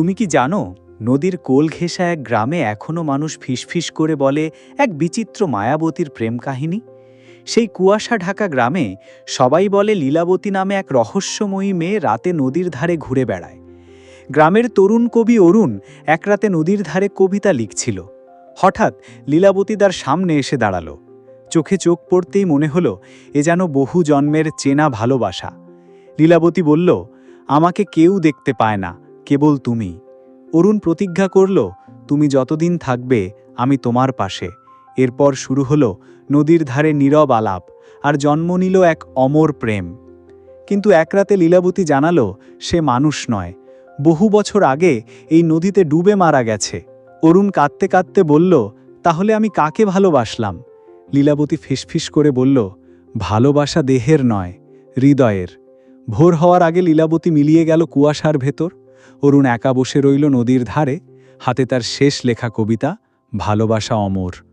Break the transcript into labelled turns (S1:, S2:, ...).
S1: তুমি কি জানো, নদীর কোল ঘেঁষা এক গ্রামে এখনও মানুষ ফিসফিস করে বলে এক বিচিত্র মায়াবতীর প্রেম কাহিনী? সেই কুয়াশা ঢাকা গ্রামে সবাই বলে লীলাবতী নামে এক রহস্যময়ী মেয়ে রাতে নদীর ধারে ঘুরে বেড়ায়। গ্রামের তরুণ কবি অরুণ এক রাতে নদীর ধারে কবিতা লিখছিল। হঠাৎ লীলাবতী তার সামনে এসে দাঁড়াল। চোখে চোখ পড়তেই মনে হলো এ যেন বহু জন্মের চেনা ভালোবাসা। লীলাবতী বলল, আমাকে কেউ দেখতে পায় না। কেবল তুমি। অরুণ প্রতিজ্ঞা করল, তুমি যতদিন থাকবে, আমি তোমার পাশে। এরপর শুরু হলো নদীর ধারে নীরব আলাপ, আর জন্ম নিল এক অমর প্রেম। কিন্তু এক রাতে লীলাবতী জানালো, সে মানুষ নয়। বহু বছর আগে এই নদীতে ডুবে মারা গেছে। অরুণ কাঁদতে কাঁদতে বলল, তাহলে আমি কাকে ভালোবাসলাম? লীলাবতী ফিসফিস করে বলল, ভালোবাসা দেহের নয়, হৃদয়ের। ভোর হওয়ার আগে লীলাবতী মিলিয়ে গেল কুয়াশার ভেতর। অরুণ একা বসে রইল নদীর ধারে হাতে তার শেষ লেখা কবিতা ভালোবাসা অমর।